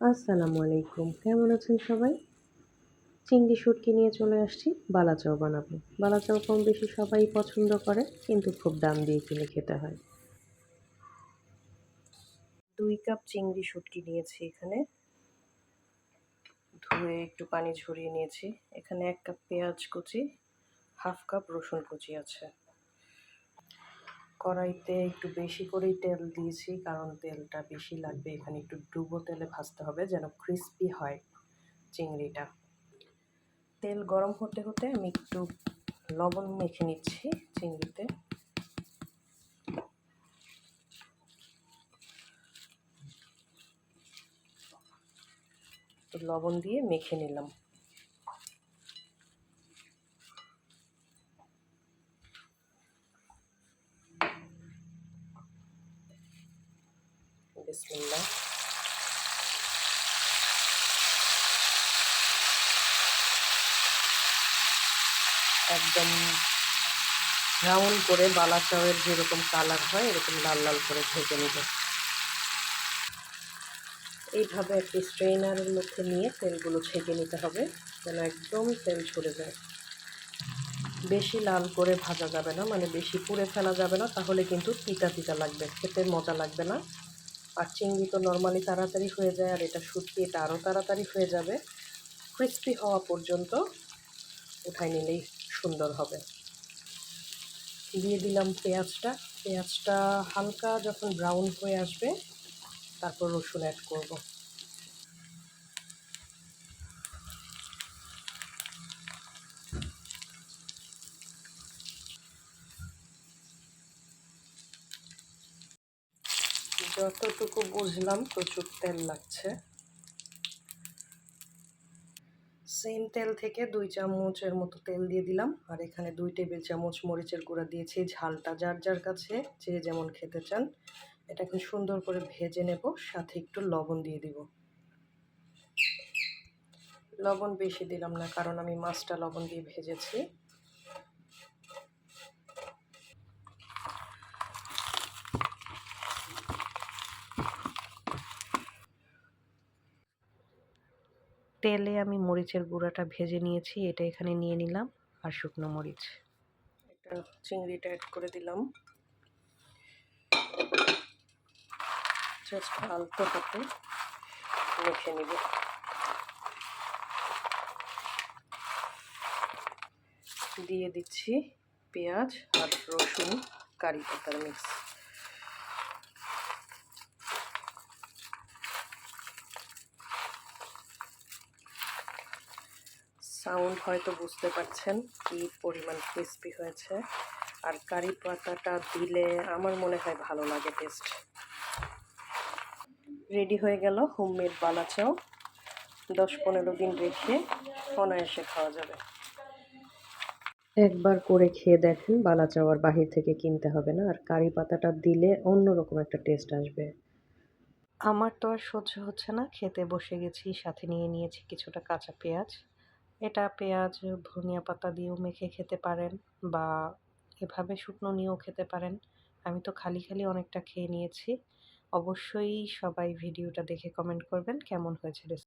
আসসালামু আলাইকুম কেমন আছেন সবাই? চিংড়ি শুটকি নিয়ে চলে আসছি। বালাচাও বানাবো। বালাচাও কম বেশি সবাই পছন্দ করে, কিন্তু খুব দাম দিয়ে কিনে খেতে হয়। দুই কাপ চিংড়ি শুটকি নিয়েছি এখানে। ধুয়ে একটু পানি ঝরিয়ে নিয়েছি। এখানে এক কাপ পেঁয়াজ কুচি, হাফ কাপ রসুন কুচি আছে। কড়াইতে একটু বেশি করেই তেল দিয়েছি, কারণ তেলটা বেশি লাগবে। এখানে একটু ডুবো তেলে ভাজতে হবে যেন ক্রিস্পি হয় চিংড়িটা। তেল গরম হতে হতে আমি একটু লবণ মেখে নিচ্ছি চিংড়িতে। লবণ দিয়ে মেখে নিলাম। বিসমিল্লাহ একদম ব্রাউন করে বালা চাউয়ের যেরকম কালার হয়, এরকম লাল লাল করে ভেজে নেব। এইভাবে একটি স্ট্রেনারের মধ্যে নিয়ে তেলগুলো ছেঁকে নিতে হবে, যেন একদম তেল ছড়ে যায়। বেশি লাল করে ভাজা যাবে না মানে বেশি পুড়ে ফেলা যাবে না, তাহলে কিন্তু তিতা তিতা লাগবে, খেতে মজা লাগবে না। আর চিংড়ি তো নর্মালি তাড়াতাড়ি হয়ে যায় আর এটা শুটকি এটা আরও তাড়াতাড়ি হয়ে যাবে। ক্রিস্পি হওয়া পর্যন্ত উঠাই নিলেই সুন্দর হবে। দিয়ে দিলাম পেঁয়াজটা। পেঁয়াজটা হালকা যখন ব্রাউন হয়ে আসবে, তারপর রসুন অ্যাড করব। যতটুকু বুঝলাম, প্রচুর তেল লাগছে। সেম তেল থেকে দুই চামচের মতো তেল দিয়ে দিলাম, আর এখানে দুই টেবিল চামচ মরিচের গুঁড়া দিয়েছি। ঝালটা যার যার কাছে যে যেমন খেতে চান, এটাকে সুন্দর করে ভেজে নেব, সাথে একটু লবণ দিয়ে দিব। লবণ বেশি দিলাম না, কারণ আমি মাছটা লবণ দিয়ে ভেজেছি। তেলে আমি মরিচের গুঁড়াটা ভেজে নিয়েছি, এটা এখানে নিয়ে নিলাম, আর শুকনো মরিচ। এটা চিংড়িটা অ্যাড করে দিলাম। জাস্ট আলতো হাতে মেখে নিব। দিয়ে দিচ্ছি পেঁয়াজ আর রসুন, কারি পাতার মিক্স সাউন্ড হয়তো বুঝতে পারছেন কি পরিমাণ ক্রিস্পি হয়েছে। আর কারি পাতাটা দিলে আমার মনে হয় ভালো লাগে টেস্ট রেডি হয়ে গেল হোমমেড বালা চাও দশ পনেরো দিন রেখে অনায়াসে খাওয়া যাবে। একবার করে খেয়ে দেখেন বালা চাও আর বাহির থেকে কিনতে হবে না। আর কারি পাতাটা দিলে অন্যরকম একটা টেস্ট আসবে। আমার তো আর সহ্য হচ্ছে না। খেতে বসে গেছি সাথে নিয়ে নিয়েছি কিছুটা কাঁচা পেঁয়াজ। এটা পেঁয়াজ, ধনিয়া পাতা দিয়েও মেখে খেতে পারেন বা এভাবে শুকনো নিয়েও খেতে পারেন। আমি তো খালি খালি অনেকটা খেয়ে নিয়েছি। অবশ্যই সবাই ভিডিওটা দেখে কমেন্ট করবেন। কেমন হয়েছে